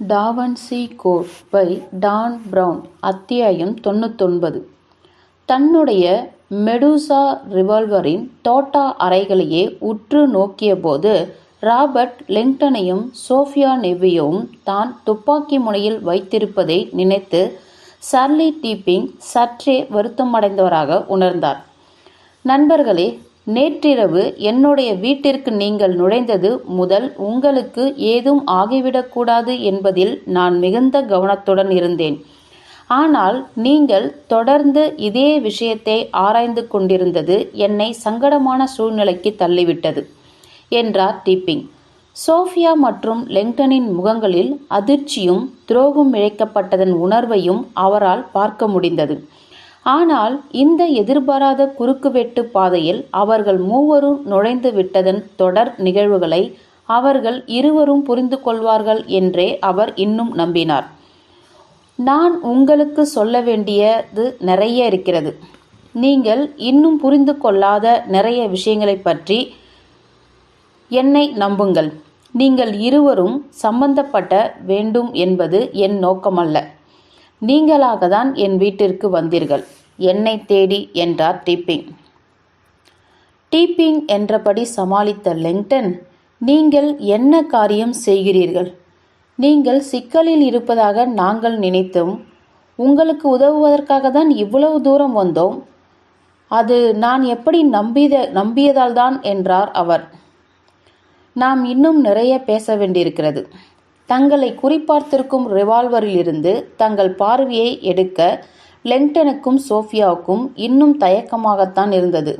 Da Vinci Code by Dan Brown அத்தியாயம் தொண்ணூத்தொன்பது. தன்னுடைய மெடூசா ரிவால்வரின் தோட்டா அறைகளையே உற்று நோக்கியபோது ராபர்ட் லிங்டனையும் சோஃபியா நெவ்வியவும் தான் துப்பாக்கி முனையில் வைத்திருப்பதை நினைத்து சர்லி டீப்பிங் சற்றே வருத்தமடைந்தவராக உணர்ந்தார். நண்பர்களே நேற்றிரவு என்னுடைய வீட்டிற்கு நீங்கள் நுழைந்தது முதல் உங்களுக்கு ஏதும் ஆகிவிடக்கூடாது என்பதில் நான் மிகுந்த கவனத்துடன் இருந்தேன். ஆனால் நீங்கள் தொடர்ந்து இதே விஷயத்தை ஆராய்ந்து கொண்டிருந்தது என்னை சங்கடமான சூழ்நிலைக்கு தள்ளிவிட்டது என்றார் டீப்பிங். சோஃபியா மற்றும் லெங்டனின் முகங்களில் அதிர்ச்சியும் துரோகம் இழைக்கப்பட்டதன் உணர்வையும் அவரால் பார்க்க முடிந்தது. ஆனால் இந்த எதிர்பாராத குறுக்குவெட்டு பாதையில் அவர்கள் மூவரும் நுழைந்து விட்டதன் தொடர் நிகழ்வுகளை அவர்கள் இருவரும் புரிந்து கொள்வார்கள் என்றே அவர் இன்னும் நம்பினார். நான் உங்களுக்கு சொல்ல வேண்டியது நிறைய இருக்கிறது. நீங்கள் இன்னும் புரிந்து கொள்ளாத நிறைய விஷயங்களை பற்றி என்னை நம்புங்கள். நீங்கள் இருவரும் சம்பந்தப்பட்ட வேண்டும் என்பது என் நோக்கமல்ல. நீங்களாக தான் என் வீட்டிற்கு வந்தீர்கள். என்னை தேடி என்றார் டீப்பிங். டீப்பிங் என்றபடி சமாளித்த லெங்டன் நீங்கள் என்ன காரியம் செய்கிறீர்கள்? நீங்கள் சிக்கலில் இருப்பதாக நாங்கள் நினைத்தோம். உங்களுக்கு உதவுவதற்காக தான் இவ்வளவு தூரம் வந்தோம். அது நான் எப்படி நம்பியத நம்பியதால் தான் என்றார் அவர். நாம் இன்னும் நிறைய பேச வேண்டியிருக்கிறது. தங்களை குறிப்பார்த்திருக்கும் ரிவால்வரிலிருந்து தங்கள் பார்வையை எடுக்க லெங்டனுக்கும் சோஃபியாவுக்கும் இன்னும் தயக்கமாகத்தான் இருந்தது.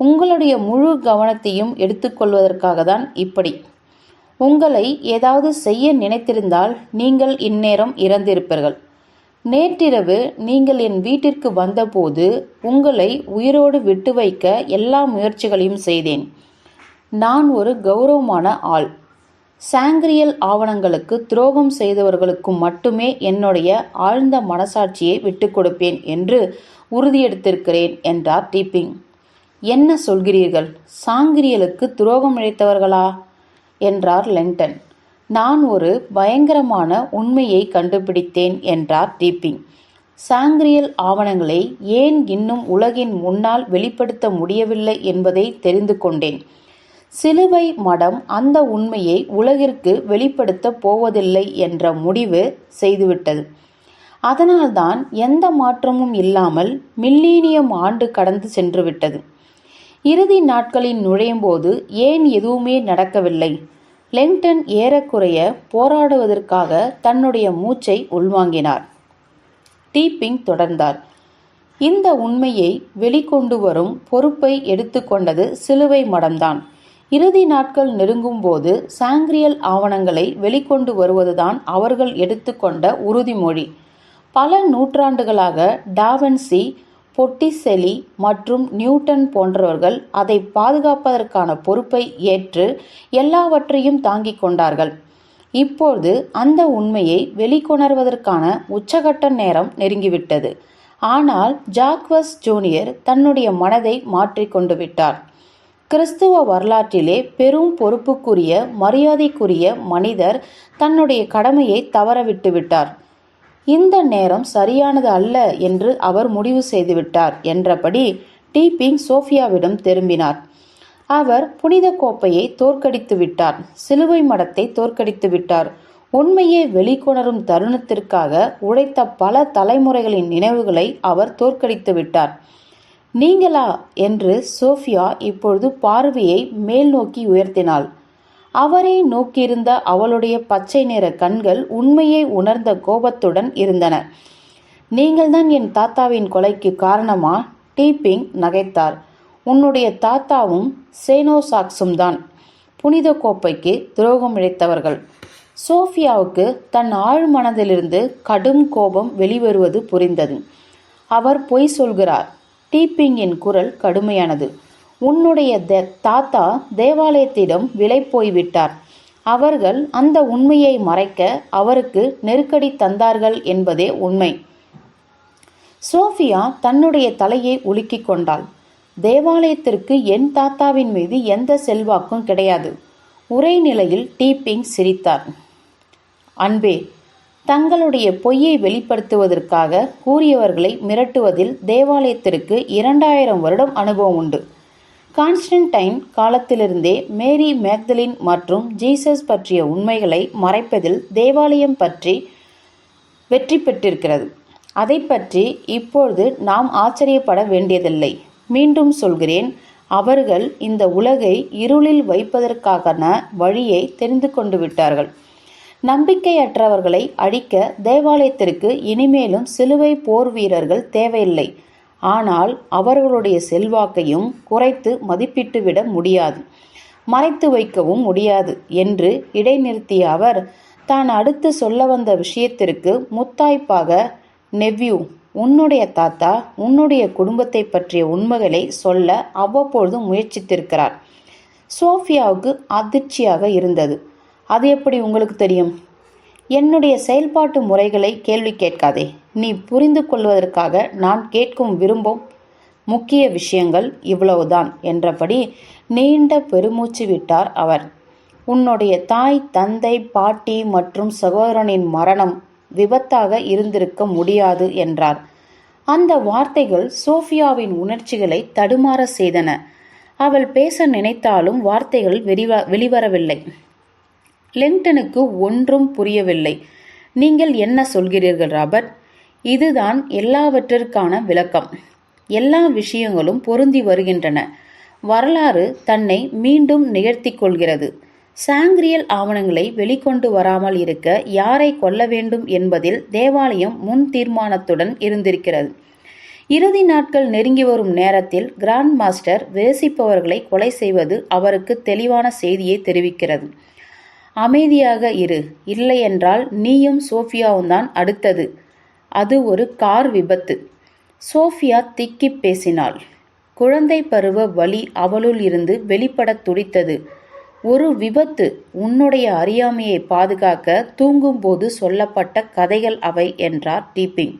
உங்களுடைய முழு கவனத்தையும் எடுத்துக்கொள்வதற்காக தான் இப்படி. உங்களை ஏதாவது செய்ய நினைத்திருந்தால் நீங்கள் இந்நேரம் இறந்திருப்பீர்கள். நேற்றிரவு நீங்கள் என் வீட்டிற்கு வந்தபோது உங்களை உயிரோடு விட்டு வைக்க எல்லா முயற்சிகளையும் செய்தேன். நான் ஒரு கௌரவமான ஆள். சாங்கிரியல் ஆவணங்களுக்கு துரோகம் செய்தவர்களுக்கும் மட்டுமே என்னுடைய ஆழ்ந்த மனசாட்சியை விட்டுக் கொடுப்பேன் என்று உறுதியெடுத்திருக்கிறேன் என்றார் டீப்பிங் என்ன சொல்கிறீர்கள்? சாங்கிரியலுக்கு துரோகம் இழைத்தவர்களா? என்றார் லெங்டன். நான் ஒரு பயங்கரமான உண்மையை கண்டுபிடித்தேன் என்றார் டீப்பிங் சாங்கிரியல் ஆவணங்களை ஏன் இன்னும் உலகின் முன்னால் வெளிப்படுத்த முடியவில்லை என்பதை தெரிந்து கொண்டேன். சிலுவை மடம் அந்த உண்மையை உலகிற்கு வெளிப்படுத்தப் போவதில்லை என்ற முடிவு செய்துவிட்டது. அதனால்தான் எந்த மாற்றமும் இல்லாமல் மில்லீனியம் ஆண்டு கடந்து சென்றுவிட்டது. இறுதி நாட்களில் நுழையும்போது ஏன் எதுவுமே நடக்கவில்லை? லெங்டன் ஏறக்குறைய போராடுவதற்காக தன்னுடைய மூச்சை உள்வாங்கினார். டீப்பிங் தொடர்ந்தார். இந்த உண்மையை வெளிக்கொண்டு வரும் பொறுப்பை எடுத்துக்கொண்டது சிலுவை மடம்தான். இறுதி நாட்கள் நெருங்கும்போது சாங்கிரியல் ஆவணங்களை வெளிக்கொண்டு வருவதுதான் அவர்கள் எடுத்துக்கொண்ட உறுதிமொழி. பல நூற்றாண்டுகளாக டாவன்சி பொட்டிசெலி மற்றும் நியூட்டன் போன்றவர்கள் அதை பாதுகாப்பதற்கான பொறுப்பை ஏற்று எல்லாவற்றையும் தாங்கிக் கொண்டார்கள். இப்போது அந்த உண்மையை வெளிக்கொணர்வதற்கான உச்சகட்ட நேரம் நெருங்கிவிட்டது. ஆனால் ஜாக்வஸ் ஜூனியர் தன்னுடைய மனதை மாற்றிக்கொண்டு விட்டார். கிறிஸ்துவ வரலாற்றிலே பெரும் பொறுப்புக்குரிய மரியாதைக்குரிய மனிதர் தன்னுடைய கடமையை தவறவிட்டு விட்டார். இந்த நேரம் சரியானது அல்ல என்று அவர் முடிவு செய்துவிட்டார் என்றபடி டீபிங் சோஃபியாவிடம் திரும்பினார். அவர் புனித கோப்பையை தோற்கடித்து விட்டார். சிலுவை மடத்தை தோற்கடித்து விட்டார். உண்மையை வெளிக்கொணரும் தருணத்திற்காக உழைத்த பல தலைமுறைகளின் நினைவுகளை அவர் தோற்கடித்து விட்டார். நீங்களா? என்று சோஃபியா இப்பொழுது பார்வையை மேல் நோக்கி உயர்த்தினாள். அவரை நோக்கியிருந்த அவளுடைய பச்சை நிற கண்கள் உண்மையை உணர்ந்த கோபத்துடன் இருந்தன. நீங்கள்தான் என் தாத்தாவின் கொலைக்கு காரணமா? டீப்பிங் நகைத்தார். உன்னுடைய தாத்தாவும் சேனோசாக்ஸும் தான் புனித கோப்பைக்கு துரோகம் இழைத்தவர்கள். சோஃபியாவுக்கு தன் ஆழ் மனதிலிருந்து கடும் கோபம் வெளிவருவது புரிந்தது. அவர் பொய் சொல்கிறார். டீப்பிங்கின் குரல் கடுமையானது. உன்னுடைய தாத்தா தேவாலயத்திடம் விலை போய்விட்டார். அவர்கள் அந்த உண்மையை மறைக்க அவருக்கு நெருக்கடி தந்தார்கள் என்பதே உண்மை சோஃபியா தன்னுடைய தலையை உலுக்கிக் கொண்டாள். தேவாலயத்திற்கு என் தாத்தாவின் மீது எந்த செல்வாக்கும் கிடையாது. உரை நிலையில் டீப்பிங் சிரித்தார். அன்பே தங்களுடைய பொய்யை வெளிப்படுத்துவதற்காக கூறியவர்களை மிரட்டுவதில் தேவாலயத்திற்கு இரண்டாயிரம் வருடம் அனுபவம் உண்டு. கான்ஸ்டன்டைன் காலத்திலிருந்தே மேரி மேக்தலின் மற்றும் ஜீசஸ் பற்றிய உண்மைகளை மறைப்பதில் தேவாலயம் பற்றி வெற்றி பெற்றிருக்கிறது. அதை பற்றி இப்பொழுது நாம் ஆச்சரியப்பட வேண்டியதில்லை. மீண்டும் சொல்கிறேன் அவர்கள் இந்த உலகை இருளில் வைப்பதற்கான வழியை தெரிந்து கொண்டு விட்டார்கள். நம்பிக்கையற்றவர்களை அழிக்க தேவாலயத்திற்கு இனிமேலும் சிலுவை போர் வீரர்கள் தேவையில்லை. ஆனால் அவர்களுடைய செல்வாக்கையும் குறைத்து மதிப்பிட்டுவிட முடியாது. மறைத்து வைக்கவும் முடியாது என்று இடைநிறுத்திய அவர் தான் அடுத்து சொல்ல வந்த விஷயத்திற்கு முத்தாய்ப்பாக நெவ்யூ உன்னுடைய தாத்தா உன்னுடைய குடும்பத்தை பற்றிய உண்மைகளை சொல்ல அவ்வப்பொழுது முயற்சித்திருக்கிறார். சோஃபியாவுக்கு அதிர்ச்சியாக இருந்தது. அது எப்படி உங்களுக்கு தெரியும்? என்னுடைய செயல்பாட்டு முறைகளை கேள்வி கேட்காதே. நீ புரிந்து கொள்வதற்காக நான் கேட்கும் விரும்பும் முக்கிய விஷயங்கள் இவ்வளவுதான் என்றபடி நீண்ட பெருமூச்சு விட்டார் அவர். உன்னுடைய தாய் தந்தை பாட்டி மற்றும் சகோதரனின் மரணம் விபத்தாக இருந்திருக்க முடியாது என்றார். அந்த வார்த்தைகள் சோஃபியாவின் உணர்ச்சிகளை தடுமாற செய்தன. அவள் பேச நினைத்தாலும் வார்த்தைகள் வெளிவ வெளிவரவில்லை. லிங்டனுக்கு ஒன்றும் புரியவில்லை. நீங்கள் என்ன சொல்கிறீர்கள் ராபர்ட்? இதுதான் எல்லாவற்றிற்கான விளக்கம். எல்லா விஷயங்களும் பொருந்தி வருகின்றன. வரலாறு தன்னை மீண்டும் நிகழ்த்தி கொள்கிறது. சாங்கிரியல் ஆவணங்களை வெளிக்கொண்டு வராமல் இருக்க யாரை கொல்ல வேண்டும் என்பதில் தேவாலயம் முன் தீர்மானத்துடன் இருந்திருக்கிறது. இறுதி நாட்கள் நெருங்கி வரும் நேரத்தில் கிராண்ட் மாஸ்டர் வேசிப்பவர்களை கொலை செய்வது அவருக்கு தெளிவான செய்தியை தெரிவிக்கிறது. அமைதியாக இரு. இல்லையென்றால் நீயும் சோஃபியாவும் தான் அடுத்தது. அது ஒரு கார் விபத்து. சோஃபியா திக்கி பேசினாள். குழந்தை பருவ வலி அவளுள் இருந்து வெளிப்படத் துடித்தது. ஒரு விபத்து உன்னுடைய அறியாமையை பாதுகாக்க தூங்கும்போது சொல்லப்பட்ட கதைகள் அவை என்றார் டீப்பிங்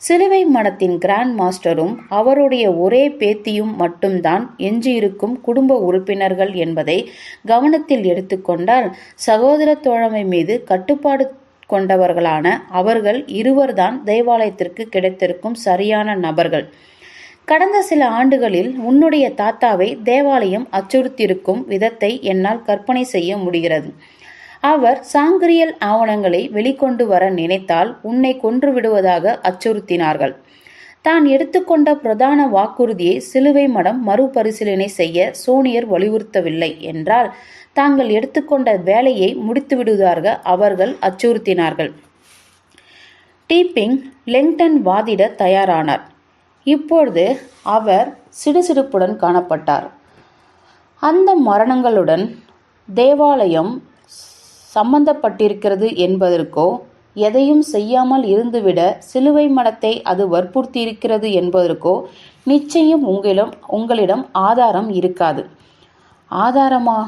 சிலுவை மடத்தின் கிராண்ட் மாஸ்டரும் அவருடைய ஒரே பேத்தியும் மட்டும்தான் எஞ்சியிருக்கும் குடும்ப உறுப்பினர்கள் என்பதை கவனத்தில் எடுத்துக்கொண்டால் சகோதர தோழமை மீது கட்டுப்பாடு கொண்டவர்களான அவர்கள் இருவர்தான் தேவாலயத்திற்கு கிடைத்திருக்கும் சரியான நபர்கள். கடந்த சில ஆண்டுகளில் உன்னுடைய தாத்தாவை தேவாலயம் அச்சுறுத்தியிருக்கும் விதத்தை என்னால் கற்பனை செய்ய முடிகிறது. அவர் சாங்கிரியல் ஆவணங்களை வெளிக்கொண்டு வர நினைத்தால் உன்னை கொன்று விடுவதாக அச்சுறுத்தினார்கள். தான் எடுத்துக்கொண்ட பிரதான வாக்குறுதியை சிலுவை மடம் மறுபரிசீலனை செய்ய சோனியர் வலியுறுத்தவில்லை என்றால் தாங்கள் எடுத்துக்கொண்ட வேலையை முடித்துவிடுவதாக அவர்கள் அச்சுறுத்தினார்கள். டீப்பிங் லெங்டன் வாதிட தயாரானார். இப்பொழுது அவர் சிடுசிடுப்புடன் காணப்பட்டார். அந்த மரணங்களுடன் தேவாலயம் சம்பந்தப்பட்டிருக்கிறது என்பதற்கோ எதையும் செய்யாமல் இருந்துவிட சிலுவை மடத்தை அது வற்புறுத்தியிருக்கிறது என்பதற்கோ நிச்சயம் உங்களிடம் உங்களிடம் ஆதாரம் இருக்காது. ஆதாரமா?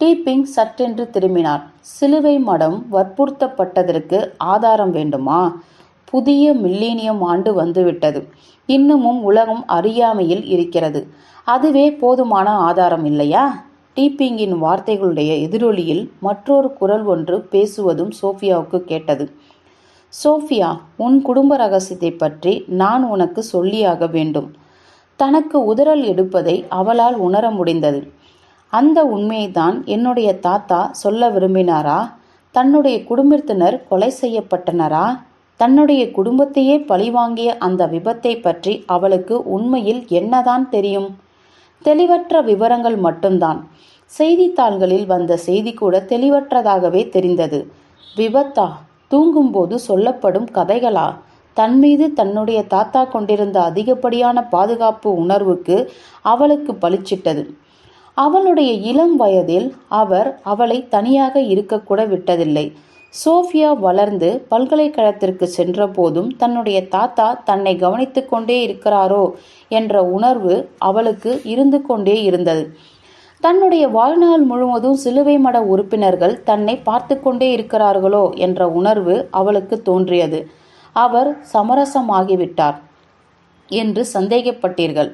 டீப்பிங் சற்றென்று திரும்பினார். சிலுவை மடம் வற்புறுத்தப்பட்டதற்கு ஆதாரம் வேண்டுமா? புதிய மில்லேனியம் ஆண்டு வந்துவிட்டது. இன்னமும் உலகம் அறியாமையில் இருக்கிறது. அதுவே போதுமான ஆதாரம் இல்லையா? டீப்பிங்கின் வார்த்தைகளுடைய எதிரொலியில் மற்றொரு குரல் ஒன்று பேசுவதும் சோஃபியாவுக்கு கேட்டது. சோஃபியா உன் குடும்ப ரகசியத்தை பற்றி நான் உனக்கு சொல்லியாக வேண்டும். தனக்கு உதறல் எடுப்பதை அவளால் உணர முடிந்தது. அந்த உண்மையைதான் என்னுடைய தாத்தா சொல்ல விரும்பினாரா? தன்னுடைய குடும்பத்தினர் கொலை செய்யப்பட்டனரா? தன்னுடைய குடும்பத்தையே பழிவாங்கிய அந்த விபத்தை பற்றி அவளுக்கு உண்மையில் என்னதான் தெரியும்? தெளிவற்ற விவரங்கள் மட்டும்தான். செய்தித்தாள்களில் வந்த செய்தி கூட தெளிவற்றதாகவே தெரிந்தது. விபத்தா? தூங்கும்போது சொல்லப்படும் கதைகளா? தன் மீது தன்னுடைய தாத்தா கொண்டிருந்த அதிகப்படியான பாதுகாப்பு உணர்வுக்கு அவளுக்கு பளிச்சிட்டது. அவளுடைய இளம் வயதில் அவர் அவளை தனியாக இருக்கக்கூட விட்டதில்லை. சோஃபியா வளர்ந்து பல்கலைக்கழகத்திற்கு சென்றபோதும் தன்னுடைய தாத்தா தன்னை கவனித்து கொண்டே இருக்கிறாரோ என்ற உணர்வு அவளுக்கு இருந்து கொண்டே இருந்தது. தன்னுடைய வாழ்நாள் முழுவதும் சிலுவை மட உறுப்பினர்கள் தன்னை பார்த்து கொண்டே இருக்கிறார்களோ என்ற உணர்வு அவளுக்கு தோன்றியது. அவர் சமரசமாகிவிட்டார் என்று சந்தேகப்பட்டீர்கள்.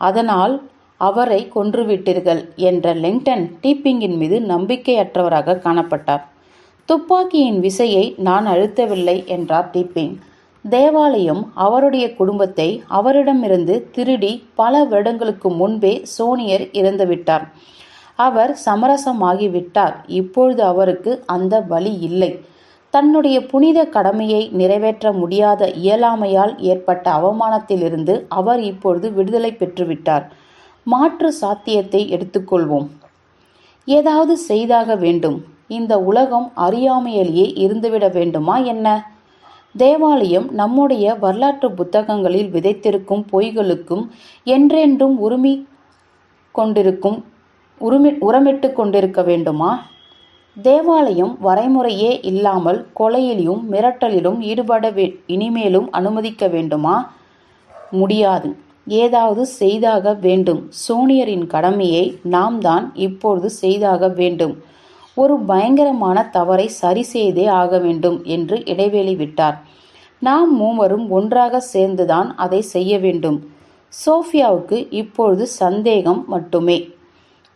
அதனால் அவரை கொன்றுவிட்டீர்கள் என்ற லிங்டன் டீப்பிங்கின் மீது நம்பிக்கையற்றவராக காணப்பட்டார். துப்பாக்கியின் விசையை நான் அழுத்தவில்லை என்றார் டிப்பிங் தேவாலயம் அவருடைய குடும்பத்தை அவரிடமிருந்து திருடி பல வருடங்களுக்கு முன்பே சோனியர் இறந்துவிட்டார் அவர் சமரசமாகிவிட்டார் இப்பொழுது அவருக்கு அந்த வழி இல்லை. தன்னுடைய புனித கடமையை நிறைவேற்ற முடியாத இயலாமையால் ஏற்பட்ட அவமானத்திலிருந்து அவர் இப்பொழுது விடுதலை பெற்றுவிட்டார். மாற்று சாத்தியத்தை எடுத்துக்கொள்வோம். ஏதாவது செய்தாக வேண்டும். இந்த உலகம் அறியாமையிலேயே இருந்துவிட வேண்டுமா என்ன? தேவாலயம் நம்முடைய வரலாற்று புத்தகங்களில் விதைத்திருக்கும் பொய்களுக்கும் என்றென்றும் உரிமை கொண்டிருக்கும் உரிமி உரமிட்டு கொண்டிருக்க வேண்டுமா? தேவாலயம் வரைமுறையே இல்லாமல் கொலையிலும் மிரட்டலிலும் ஈடுபட வே இனிமேலும் அனுமதிக்க வேண்டுமா? முடியாது. ஏதாவது செய்தாக வேண்டும். சோனியரின் கடமையை நாம் தான் இப்பொழுது செய்தாக வேண்டும். ஒரு பயங்கரமான தவறை சரி செய்தே ஆக வேண்டும் என்று இடைவெளி விட்டார். நாம் மூவரும் ஒன்றாக சேர்ந்துதான் அதை செய்ய வேண்டும். சோஃபியாவுக்கு இப்பொழுது சந்தேகம் மட்டுமே.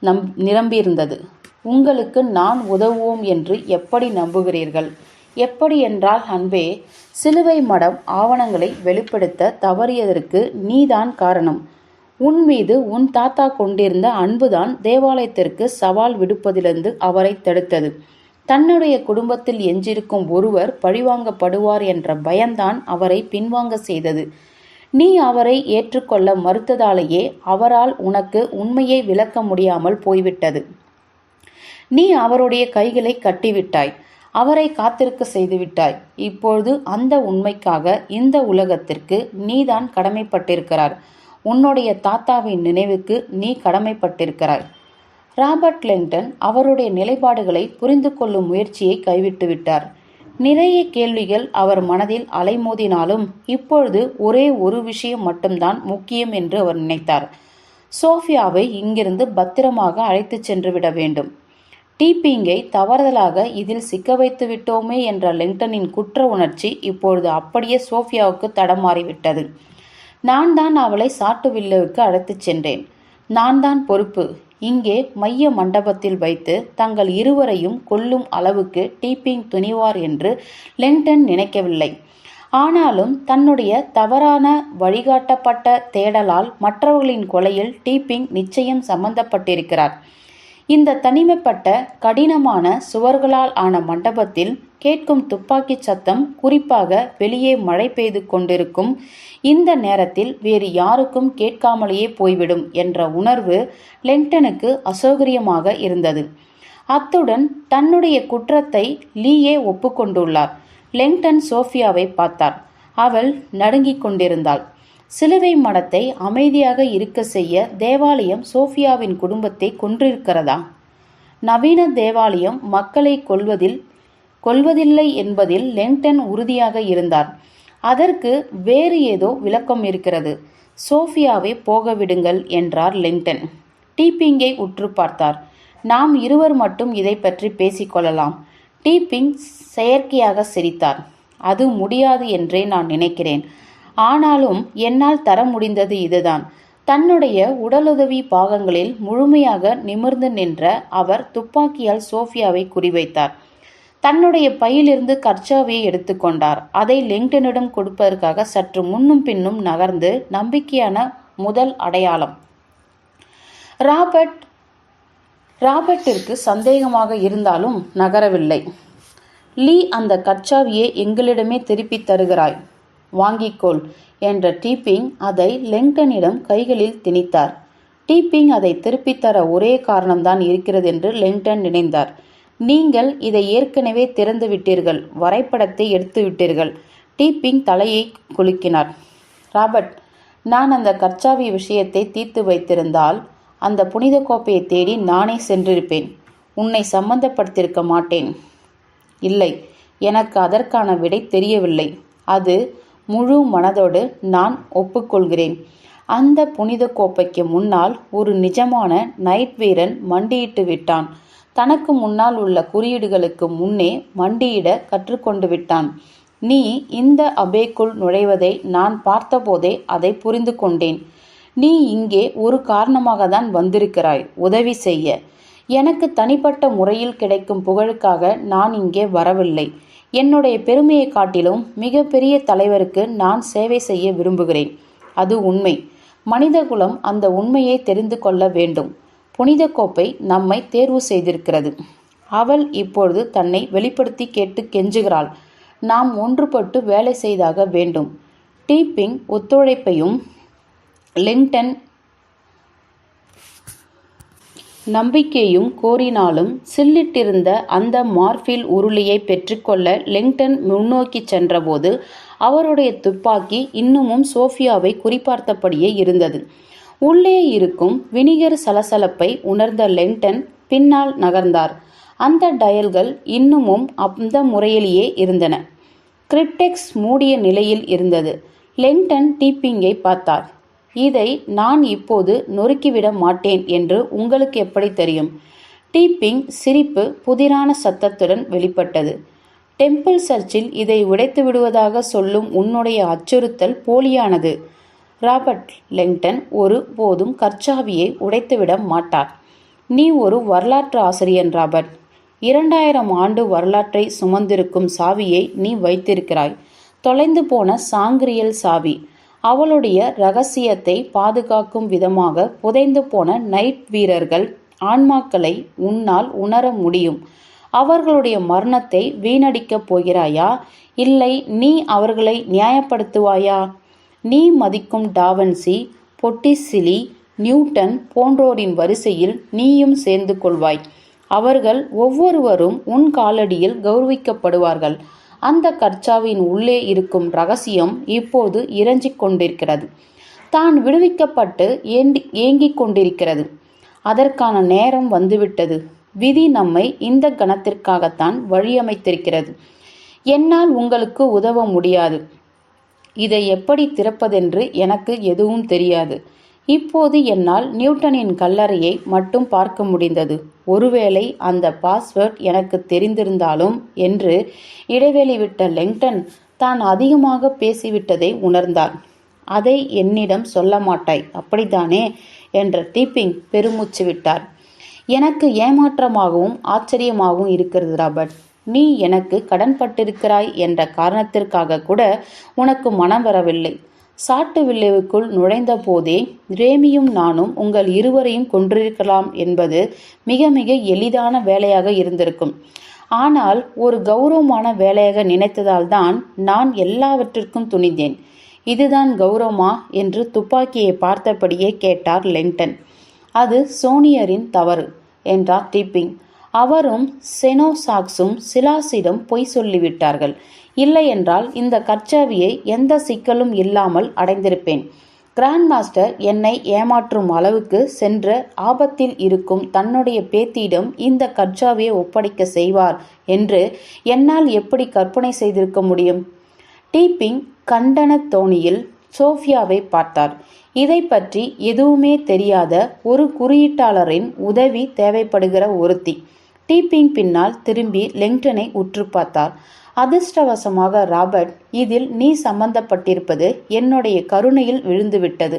நம் நிரம்பியிருந்தது. உங்களுக்கு நான் உதவுவோம் என்று எப்படி நம்புகிறீர்கள்? எப்படி என்றால் அன்பே சிலுவை மடம் ஆவணங்களை வெளிப்படுத்த தவறியதற்கு நீதான் காரணம். உன் மீது உன் தாத்தா கொண்டிருந்த அன்புதான் தேவாலயத்திற்கு சவால் விடுப்பதிலிருந்து அவரை தடுத்தது. தன்னுடைய குடும்பத்தில் எஞ்சிருக்கும் ஒருவர் பழிவாங்கப்படுவார் என்ற பயம்தான் அவரை பின்வாங்க செய்தது. நீ அவரை ஏற்றுக்கொள்ள மறுத்ததாலேயே அவரால் உனக்கு உண்மையை விளக்க முடியாமல் போய்விட்டது. நீ அவருடைய கைகளை கட்டிவிட்டாய். அவரை காத்திருக்க செய்துவிட்டாய். இப்பொழுது அந்த உண்மைக்காக இந்த உலகத்திற்கு நீதான் கடமைப்பட்டிருக்கிறார். உன்னுடைய தாத்தாவின் நினைவுக்கு நீ கடமைப்பட்டிருக்கிறாய். ராபர்ட் லெங்டன் அவருடைய நிலைப்பாடுகளை புரிந்து கொள்ளும் முயற்சியை கைவிட்டு விட்டார். நிறைய கேள்விகள் அவர் மனதில் அலைமோதினாலும் இப்பொழுது ஒரே ஒரு விஷயம் மட்டும்தான் முக்கியம் என்று அவர் நினைத்தார். சோஃபியாவை இங்கிருந்து பத்திரமாக அழைத்துச் சென்று விட வேண்டும். டீப்பிங்கை தவறுதலாக இதில் சிக்க வைத்து விட்டோமே என்ற லிங்டனின் குற்ற உணர்ச்சி இப்பொழுது அப்படியே சோஃபியாவுக்கு தடமாறிவிட்டது. நான் தான் அவளை சாட்டு வில்லுவுக்கு அழைத்துச் சென்றேன். நான் தான் பொறுப்பு. இங்கே மைய மண்டபத்தில் வைத்து தங்கள் இருவரையும் கொல்லும் அளவுக்கு டீப்பிங் துணிவார் என்று லெங்டன் நினைக்கவில்லை. ஆனாலும் தன்னுடைய தவறான வழிகாட்டப்பட்ட தேடலால் மற்றவர்களின் கொலையில் டீப்பிங் நிச்சயம் சம்பந்தப்பட்டிருக்கிறார். இந்த தனிமைப்பட்ட கடினமான சுவர்களால் ஆன மண்டபத்தில் கேட்கும் துப்பாக்கி சத்தம் குறிப்பாக வெளியே மழை பெய்து கொண்டிருக்கும் இந்த நேரத்தில் வேறு யாருக்கும் கேட்காமலேயே போய்விடும் என்ற உணர்வு லெங்டனுக்கு அசௌகரியமாக இருந்தது. அத்துடன் தன்னுடைய குற்றத்தை லீயே ஒப்புக்கொண்டுள்ளார். லெங்டன் சோஃபியாவை பார்த்தார். அவள் நடுங்கிக் கொண்டிருந்தாள். சிலுவை மடத்தை அமைதியாக இருக்க செய்ய தேவாலயம் சோஃபியாவின் குடும்பத்தை கொன்றிருக்கிறதா? நவீன தேவாலயம் மக்களை கொல்வதில் கொல்வதில்லை என்பதில் லெங்டன் உறுதியாக இருந்தார். அதற்கு வேறு ஏதோ விளக்கம் இருக்கிறது. சோஃபியாவை போக விடுங்கள் என்றார் லிங்டன். டீப்பிங்கை உற்று பார்த்தார். நாம் இருவர் மட்டும் இதை பற்றி பேசிக்கொள்ளலாம் டீப்பிங் செயற்கையாக சிரித்தார். அது முடியாது என்றே நான் நினைக்கிறேன். ஆனாலும் என்னால் தர முடிந்தது இதுதான். தன்னுடைய உடலுதவி பாகங்களில் முழுமையாக நிமிர்ந்து நின்ற அவர் துப்பாக்கியால் சோஃபியாவை குறிவைத்தார். தன்னுடைய பையிலிருந்து கர்ச்சாவியை எடுத்துக்கொண்டார் அதை லிங்டனிடம் கொடுப்பதற்காக சற்று முன்னும் பின்னும் நகர்ந்து நம்பிக்கையான முதல் அடையாளம். ராபர்ட் ராபர்ட்டிற்கு சந்தேகமாக இருந்தாலும் நகரவில்லை. லீ அந்த கச்சாவியை எங்களிடமே திருப்பித் தருகிறாய். வாங்கிக்கொள் என்ற டீப்பிங் அதை லெங்டனிடம் கைகளில் திணித்தார். டீப்பிங் அதை திருப்பித் தர ஒரே காரணம்தான் இருக்கிறது என்று லெங்டன் நினைந்தார். நீங்கள் இதை ஏற்கனவே திறந்து விட்டீர்கள் வரைபடத்தை எடுத்து விட்டீர்கள் டீப்பிங் தலையை குலுக்கினார். ராபர்ட் நான் அந்த கர்ச்சாவி விஷயத்தை தீர்த்து வைத்திருந்தால் அந்த புனித கோப்பையை தேடி நானே சென்றிருப்பேன். உன்னை சம்பந்தப்படுத்தியிருக்க மாட்டேன். இல்லை எனக்கு அதற்கான விடை தெரியவில்லை. அது முழு மனதோடு நான் ஒப்புக்கொள்கிறேன். அந்த புனித கோப்பைக்கு முன்னால் ஒரு நிஜமான நைட் வீரன் மண்டியிட்டு விட்டான். தனக்கு முன்னால் உள்ள குறியீடுகளுக்கு முன்னே மண்டியிட கற்றுக்கொண்டு விட்டான். நீ இந்த அபேக்குள் நுழைவதை நான் பார்த்தபோதே அதை புரிந்து கொண்டேன். நீ இங்கே ஒரு காரணமாக தான் வந்திருக்கிறாய். உதவி செய்ய. எனக்கு தனிப்பட்ட முறையில் கிடைக்கும் புகழுக்காக நான் இங்கே வரவில்லை. என்னுடைய பெருமையை காட்டிலும் மிகப்பெரிய தலைவருக்கு நான் சேவை செய்ய விரும்புகிறேன். அது உண்மை. மனிதகுலம் அந்த உண்மையை தெரிந்து கொள்ள வேண்டும். புனித கோப்பை நம்மை தேர்வு செய்திருக்கிறது. அவள் இப்பொழுது தன்னை வெளிப்படுத்தி கேட்டு கெஞ்சுகிறாள். நாம் ஒன்றுபட்டு வேலை செய்தாக வேண்டும். டீப்பிங் ஒத்துழைப்பையும் லிங்டன் நம்பிக்கையும் கோரினாலும் சில்லிட்டிருந்த அந்த மார்பில் உருளியை பெற்றுக்கொள்ள லிங்டன் முன்னோக்கி சென்றபோது அவருடைய துப்பாக்கி இன்னமும் சோஃபியாவை குறிப்பார்த்தபடியே இருந்தது. உள்ளே இருக்கும் வினிகர் சலசலப்பை உணர்ந்த லெங்டன் பின்னால் நகர்ந்தார். அந்த டயல்கள் இன்னமும் அந்த முறையிலேயே இருந்தன. கிரிப்டெக்ஸ் மூடிய நிலையில் இருந்தது. லெங்டன் டீப்பிங்கை பார்த்தார். இதை நான் இப்போது நொறுக்கிவிட மாட்டேன் என்று உங்களுக்கு எப்படி தெரியும்? டீப்பிங் சிரிப்பு புதிரான சத்தத்துடன் வெளிப்பட்டது. டெம்பிள் சர்ச்சில் இதை உடைத்து விடுவதாக சொல்லும் உன்னுடைய அச்சுறுத்தல் போலியானது. ராபர்ட் லெங்டன் ஒரு போதும் கற்சாவியை உடைத்துவிட மாட்டார். நீ ஒரு வரலாற்று ஆசிரியன் ராபர்ட். இரண்டாயிரம் ஆண்டு வரலாற்றை சுமந்திருக்கும் சாவியை நீ வைத்திருக்கிறாய். தொலைந்து போன சாங்கிரியல் சாவி. அவளுடைய ரகசியத்தை பாதுகாக்கும் விதமாக புதைந்து போன நைட் வீரர்கள் ஆன்மாக்களை உன்னால் உணர முடியும். அவர்களுடைய மரணத்தை வீணடிக்கப் போகிறாயா? இல்லை நீ அவர்களை நியாயப்படுத்துவாயா? நீ மதிக்கும் டாவன்சி பொட்டிசிலி நியூட்டன் போன்றோரின் வரிசையில் நீயும் சேர்ந்து கொள்வாய். அவர்கள் ஒவ்வொருவரும் உன் காலடியில் கௌரவிக்கப்படுவார்கள். அந்த கர்ச்சாவின் உள்ளே இருக்கும் ரகசியம் இப்போது இறஞ்சிக் கொண்டிருக்கிறது. தான் விடுவிக்கப்பட்டு ஏண்டி ஏங்கிக் கொண்டிருக்கிறது. அதற்கான நேரம் வந்துவிட்டது. விதி நம்மை இந்த கணத்திற்காகத்தான் வழியமைத்திருக்கிறது. என்னால் உங்களுக்கு உதவ முடியாது. இதை எப்படி திறப்பதென்று எனக்கு எதுவும் தெரியாது. இப்போது என்னால் நியூட்டனின் கல்லறையை மட்டும் பார்க்க முடிந்தது. ஒருவேளை அந்த பாஸ்வேர்ட் எனக்கு தெரிந்திருந்தாலும் என்று இடைவெளி விட்ட லெங்டன் தான் அதிகமாக பேசிவிட்டதை உணர்ந்தார் அதை என்னிடம் சொல்ல மாட்டாய் அப்படித்தானே? என்ற டீப்பிங் பெருமூச்சு விட்டார். எனக்கு ஏமாற்றமாகவும் ஆச்சரியமாகவும் இருக்கிறது ராபர்ட். நீ எனக்கு கடன்பட்டிருக்கிறாய் என்ற காரணத்திற்காக கூட உனக்கு மனம் வரவில்லை. சாட்டு வில்லைவுக்குள் நுழைந்த போதே ரேமியும் நானும் உங்கள் இருவரையும் கொன்றிருக்கலாம் என்பது மிக மிக எளிதான வேலையாக இருந்திருக்கும். ஆனால் ஒரு கௌரவமான வேலையாக நினைத்ததால் தான் நான் எல்லாவற்றிற்கும் துணிந்தேன். இதுதான் கௌரவமா என்று துப்பாக்கியை பார்த்தபடியே கேட்டார் லெங்டன் அது சோனியரின் தவறு என்றார் டீப்பிங். அவரும் செனோசாக்ஸும் சிலாசிடம் பொய் சொல்லிவிட்டார்கள். இல்லையென்றால் இந்த கற்சாவியை எந்த சிக்கலும் இல்லாமல் அடைந்திருப்பேன். கிராண்ட் மாஸ்டர் என்னை ஏமாற்றும் அளவுக்கு சென்ற ஆபத்தில் இருக்கும் தன்னுடைய பேத்தியிடம் இந்த கற்சாவியை ஒப்படைக்க செய்வார் என்று என்னால் எப்படி கற்பனை செய்திருக்க முடியும்? டீப்பிங் கண்டன தோணியில் சோஃபியாவை பார்த்தார். இதை பற்றி எதுவுமே தெரியாத ஒரு குறியீட்டாளரின் உதவி தேவைப்படுகிற ஒருத்தி. டீப்பிங் பின்னால் திரும்பி லெங்டனை உற்று பார்த்தார் அதிர்ஷ்டவசமாக ராபர்ட் இதில் நீ சம்பந்தப்பட்டிருப்பது என்னுடைய கருணையில் விழுந்துவிட்டது.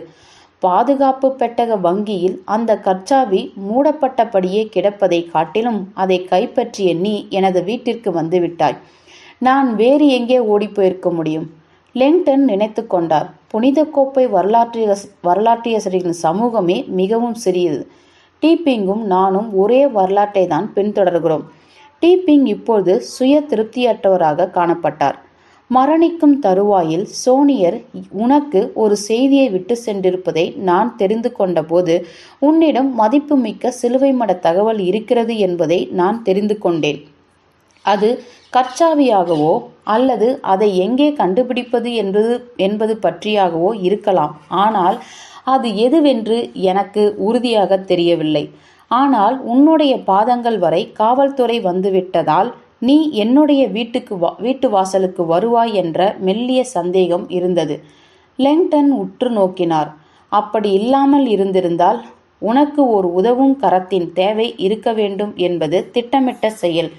பாதுகாப்பு பெட்டக வங்கியில் அந்த கச்சாவி மூடப்பட்டபடியே கிடப்பதை காட்டிலும் அதை கைப்பற்றிய நீ எனது வீட்டிற்கு வந்துவிட்டாய். நான் வேறு எங்கே ஓடிப்போயிருக்க முடியும்? லெங்டன் நினைத்து கொண்டார். புனித கோப்பை வரலாற்றிய வரலாற்றியசரின் சமூகமே மிகவும் சிறியது. டீப்பிங்கும் நானும் ஒரே வரலாற்றை தான் பின்தொடர்கிறோம். டீப்பிங் இப்போது சுய திருப்தியற்றவராக காணப்பட்டார். மரணிக்கும் தருவாயில் சோனியர் உனக்கு ஒரு செய்தியை விட்டு சென்றிருப்பதை நான் தெரிந்து கொண்டபோது உன்னிடம் மதிப்புமிக்க சிலுவை மட தகவல் இருக்கிறது என்பதை நான் தெரிந்து கொண்டேன். அது கற்சாவியாகவோ அல்லது அதை எங்கே கண்டுபிடிப்பது என்பது என்பது பற்றியாகவோ இருக்கலாம். ஆனால் அது எதுவென்று எனக்கு உறுதியாக தெரியவில்லை. ஆனால் உன்னுடைய பாதங்கள் வரை காவல்துறை வந்துவிட்டதால் நீ என்னுடைய வீட்டுக்கு வா வீட்டு வாசலுக்கு வருவாய் என்ற மெல்லிய சந்தேகம் இருந்தது. லெங்டன் உற்று நோக்கினார். அப்படி இல்லாமல் இருந்திருந்தால் உனக்கு ஒரு உதவும் கரத்தின் தேவை இருக்க வேண்டும் என்பது திட்டமிட்ட செயல்.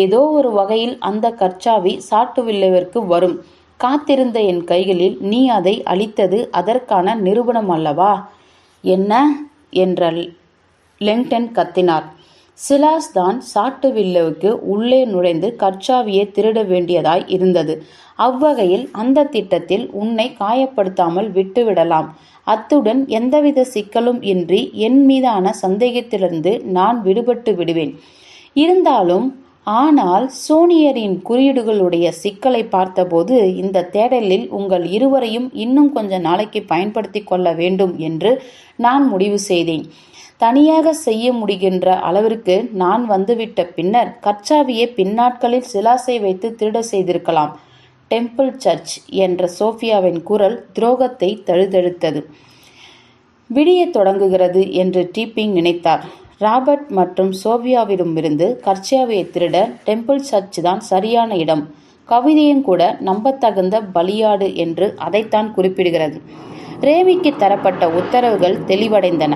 ஏதோ ஒரு வகையில் அந்த கற்சாவி சாட்டுவில்லைவிற்கு வரும். காத்திருந்த என் கைகளில் நீ அதை அளித்தது அதற்கான நிரூபணம் அல்லவா? என்ன? என்ற லெங்டன் கத்தினார். சிலாஸ் தான் சாட்டு சாட்டுவில்லுவுக்கு உள்ளே நுழைந்து கற்சாவியை திருட வேண்டியதாய் இருந்தது. அவ்வகையில் அந்த திட்டத்தில் உன்னை காயப்படுத்தாமல் விட்டுவிடலாம். அத்துடன் எந்தவித சிக்கலும் இன்றி என் மீதான சந்தேகத்திலிருந்து நான் விடுபட்டு விடுவேன். இருந்தாலும் ஆனால் சோனியரின் குறியீடுகளுடைய சிக்கலை பார்த்தபோது இந்த தேடலில் உங்கள் இருவரையும் இன்னும் கொஞ்ச நாளைக்கு பயன்படுத்தி கொள்ள வேண்டும் என்று நான் முடிவு செய்தேன். தனியாக செய்ய முடிகின்ற அளவிற்கு நான் வந்துவிட்ட பின்னர் கச்சாவியை பின்னாட்களில் சிலாசை வைத்து திருட செய்திருக்கலாம். டெம்பிள் சர்ச் என்ற சோஃபியாவின் குரல் துரோகத்தை தழுதழுத்தது. விடியத் தொடங்குகிறது என்று டீப்பிங் நினைத்தார். ராபர்ட் மற்றும் சோவியாவிடமிருந்து கர்ச்சியாவை திருட டெம்பிள் சர்ச் தான் சரியான இடம். கவிதையும் கூட நம்பத்தகுந்த பலியாடு என்று அதைத்தான் குறிப்பிடுகிறது. ரேமிக்கு தரப்பட்ட உத்தரவுகள் தெளிவடைந்தன.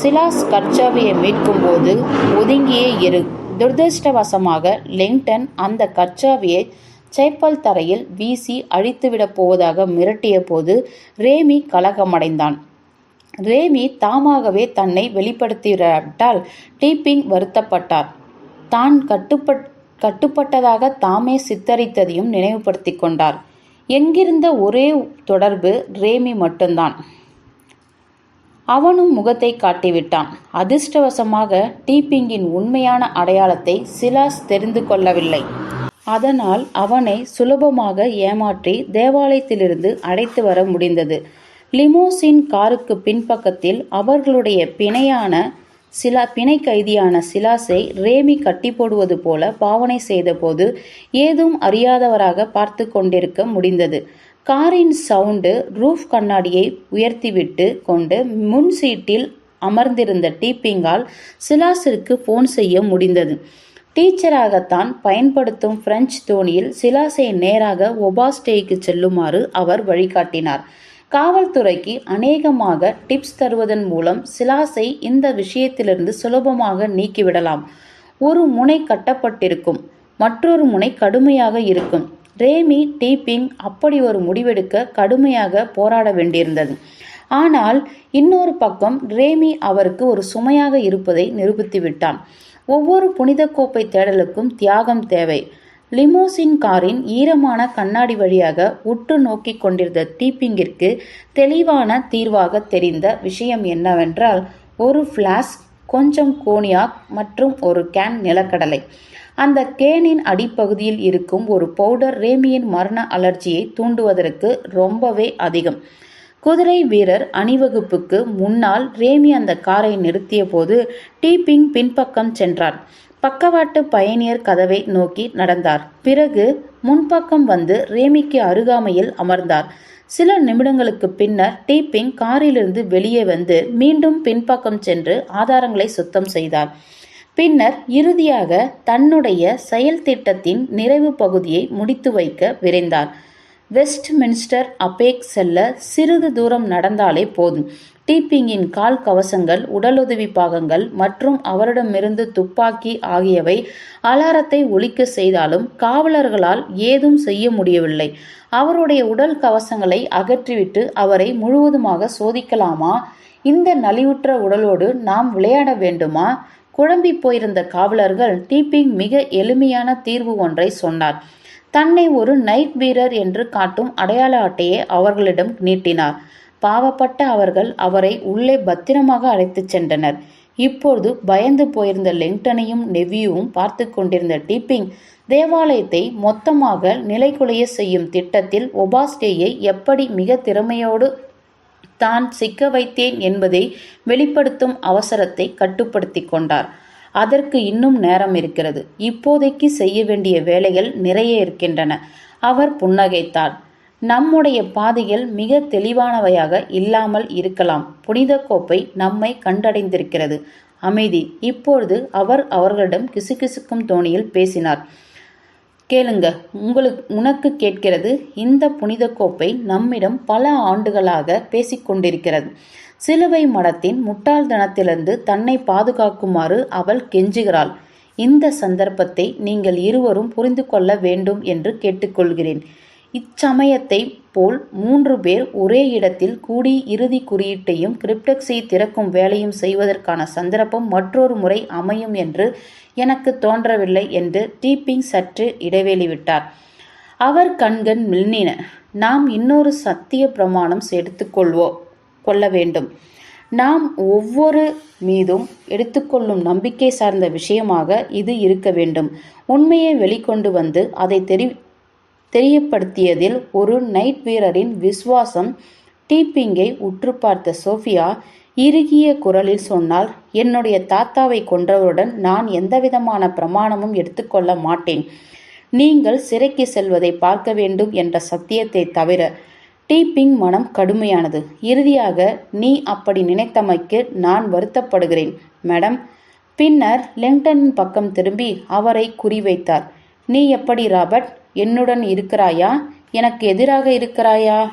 சிலாஸ் கர்ச்சாவியை மீட்கும் போது ஒதுங்கியே இரு. துரதிருஷ்டவசமாக லெங்டன் அந்த கர்ச்சாவியை சேப்பல் தரையில் வீசி அழித்துவிடப் போவதாக மிரட்டிய போது ரேமி கலகமடைந்தான். ரேமி தாமாகவே தன்னை வெளிப்படுத்திவிட்டால் டீப்பிங் வருத்தப்பட்டார். தான் கட்டுப்பட் கட்டுப்பட்டதாக தாமே சித்தரித்ததையும் நினைவுபடுத்தி கொண்டார். எங்கிருந்த ஒரே தொடர்பு ரேமி மட்டும்தான். அவனும் முகத்தை காட்டிவிட்டான். அதிர்ஷ்டவசமாக டீப்பிங்கின் உண்மையான அடையாளத்தை சிலாஸ் தெரிந்து கொள்ளவில்லை. அதனால் அவனை சுலபமாக ஏமாற்றி தேவாலயத்திலிருந்து அழைத்து வர முடிந்தது. லிமோசின் காருக்கு பின்பக்கத்தில் அவர்களுடைய பிணையான சிலா பிணை கைதியான சிலாசை ரேமி கட்டி போடுவது போல பாவனை செய்தபோது ஏதும் அறியாதவராக பார்த்து கொண்டிருக்க முடிந்தது. காரின் சவுண்டு ரூஃப் கண்ணாடியை உயர்த்திவிட்டு கொண்டு முன் சீட்டில் அமர்ந்திருந்த டீப்பிங்கால் சிலாசிற்கு ஃபோன் செய்ய முடிந்தது. டீச்சராகத்தான் பயன்படுத்தும் பிரெஞ்சு தோணியில் சிலாசை நேராக ஒபாஸ்டேக்கு செல்லுமாறு அவர் வழிகாட்டினார். காவல்துறைக்கு அநேகமாக டிப்ஸ் தருவதன் மூலம் சிலாசை இந்த விஷயத்திலிருந்து சுலபமாக நீக்கிவிடலாம். ஒரு முனை கட்டப்பட்டிருக்கும் மற்றொரு முனை கடுமையாக இருக்கும். ரேமி டீப்பிங் அப்படி ஒரு முடிவெடுக்க கடுமையாக போராட வேண்டியிருந்தது. ஆனால் இன்னொரு பக்கம் ரேமி அவருக்கு ஒரு சுமையாக இருப்பதை நிரூபித்து விட்டான் ஒவ்வொரு புனித கோப்பை தேடலுக்கும் தியாகம் தேவை. லிமோசின் காரின் ஈரமான கண்ணாடி வழியாக உற்று நோக்கி கொண்டிருந்த டீப்பிங்கிற்கு தெளிவான தீர்வாக தெரிந்த விஷயம் என்னவென்றால் ஒரு ஃப்ளாஸ்க் கொஞ்சம் கோனியாக் மற்றும் ஒரு கேன் நிலக்கடலை. அந்த கேனின் அடிப்பகுதியில் இருக்கும் ஒரு பவுடர் ரேமியின் மரண அலர்ஜியை தூண்டுவதற்கு ரொம்பவே அதிகம். குதிரை வீரர் அணிவகுப்புக்கு முன்னால் ரேமி அந்த காரை நிறுத்திய போது டீப்பிங் பின்பக்கம் சென்றார் பக்கவாட்டு பயணியர் கதவை நோக்கி நடந்தார். பிறகு முன்பக்கம் வந்து ரேமிக்கு அருகாமையில் அமர்ந்தார். சில நிமிடங்களுக்கு பின்னர் டீப்பிங் காரிலிருந்து வெளியே வந்து மீண்டும் பின்பக்கம் சென்று ஆதாரங்களை சுத்தம் செய்தார். பின்னர் இறுதியாக தன்னுடைய செயல் திட்டத்தின் நிறைவு பகுதியை முடித்து வைக்க விரைந்தார். வெஸ்ட் மின்ஸ்டர் அப்பேக் செல்ல சிறிது தூரம் நடந்தாலே போதும். டீப்பிங்கின் கால் கவசங்கள் உடலுதவி பாகங்கள் மற்றும் அவரிடமிருந்து துப்பாக்கி ஆகியவை அலாரத்தை ஒழிக்க செய்தாலும் காவலர்களால் ஏதும் செய்ய முடியவில்லை. அவருடைய உடல் கவசங்களை அகற்றிவிட்டு அவரை முழுவதுமாக சோதிக்கலாமா? இந்த நலிவுற்ற உடலோடு நாம் விளையாட வேண்டுமா? குழம்பி போயிருந்த காவலர்கள் டீப்பிங் மிக எளிமையான தீர்வு ஒன்றை சொன்னார். தன்னை ஒரு நைட் வீரர் என்று காட்டும் அடையாள அட்டையை அவர்களிடம் நீட்டினார். பாவப்பட்ட அவர்கள் அவரை உள்ளே பத்திரமாக அழைத்துச் சென்றனர். இப்போது பயந்து போயிருந்த லெங்டனையும் நெவியும் பார்த்து கொண்டிருந்த டீப்பிங் தேவாலயத்தை மொத்தமாக நிலைகுலைய செய்யும் திட்டத்தில் ஒபாஸ்டேயை எப்படி மிக திறமையோடு தான் சிக்க வைத்தேன் என்பதை வெளிப்படுத்தும் அவசரத்தை கட்டுப்படுத்தி கொண்டார். அதற்கு இன்னும் நேரம் இருக்கிறது. இப்போதைக்கு செய்ய வேண்டிய வேலைகள் நிறைய இருக்கின்றன. அவர் புன்னகைத்தார். நம்முடைய பாதையில் மிக தெளிவானவையாக இல்லாமல் இருக்கலாம். புனித கோப்பை நம்மை கண்டடைந்திருக்கிறது. அமைதி. இப்பொழுது அவர் அவர்களிடம் கிசுகிசுக்கும் தோணியில் பேசினார். கேளுங்க உங்களுக்கு உனக்கு கேட்கிறது இந்த புனித கோப்பை நம்மிடம் பல ஆண்டுகளாக பேசிக்கொண்டிருக்கிறது சிலுவை மடத்தின் முட்டாள்தனத்திலிருந்து தன்னை பாதுகாக்குமாறு அவள் கெஞ்சுகிறாள். இந்த சந்தர்ப்பத்தை நீங்கள் இருவரும் புரிந்து கொள்ள வேண்டும் என்று கேட்டுக்கொள்கிறேன். இச்சமயத்தை போல் மூன்று பேர் ஒரே இடத்தில் கூடி இறுதி குறியீட்டையும் கிரிப்டெக்ஸை திறக்கும் வேலையும் செய்வதற்கான சந்தர்ப்பம் மற்றொரு முறை அமையும் என்று எனக்கு தோன்றவில்லை என்று டீப்பிங் சற்று இடைவெளி விட்டார். அவர் கண்கள் மின்னின. நாம் இன்னொரு சத்திய பிரமாணம் எடுத்துக்கொள்வோ கொள்ள வேண்டும். நாம் ஒவ்வொரு மீதும் எடுத்துக்கொள்ளும் நம்பிக்கை சார்ந்த விஷயமாக இது இருக்க வேண்டும். உண்மையை வெளிக்கொண்டு வந்து அதை தெரி தெரியப்படுத்தியதில் ஒரு நைட் வீரரின் விசுவாசம் டீப்பிங்கை உற்று பார்த்த சோஃபியா இறுகிய குரலில் சொன்னால் என்னுடைய தாத்தாவை கொன்றவருடன் நான் எந்தவிதமான பிரமாணமும் எடுத்துக்கொள்ள மாட்டேன். நீங்கள் சிறைக்கு செல்வதை பார்க்க வேண்டும் என்ற சத்தியத்தை தவிர டீப்பிங் மனம் கடுமையானது. இறுதியாக நீ அப்படி நினைத்தமைக்கு நான் வருத்தப்படுகிறேன் மேடம். பின்னர் லிங்டனின் பக்கம் திரும்பி அவரை குறிவைத்தார். நீ எப்படி ராபர்ட்? என்னுடன் இருக்கிறாயா? எனக்கு எதிராக இருக்கிறாயா?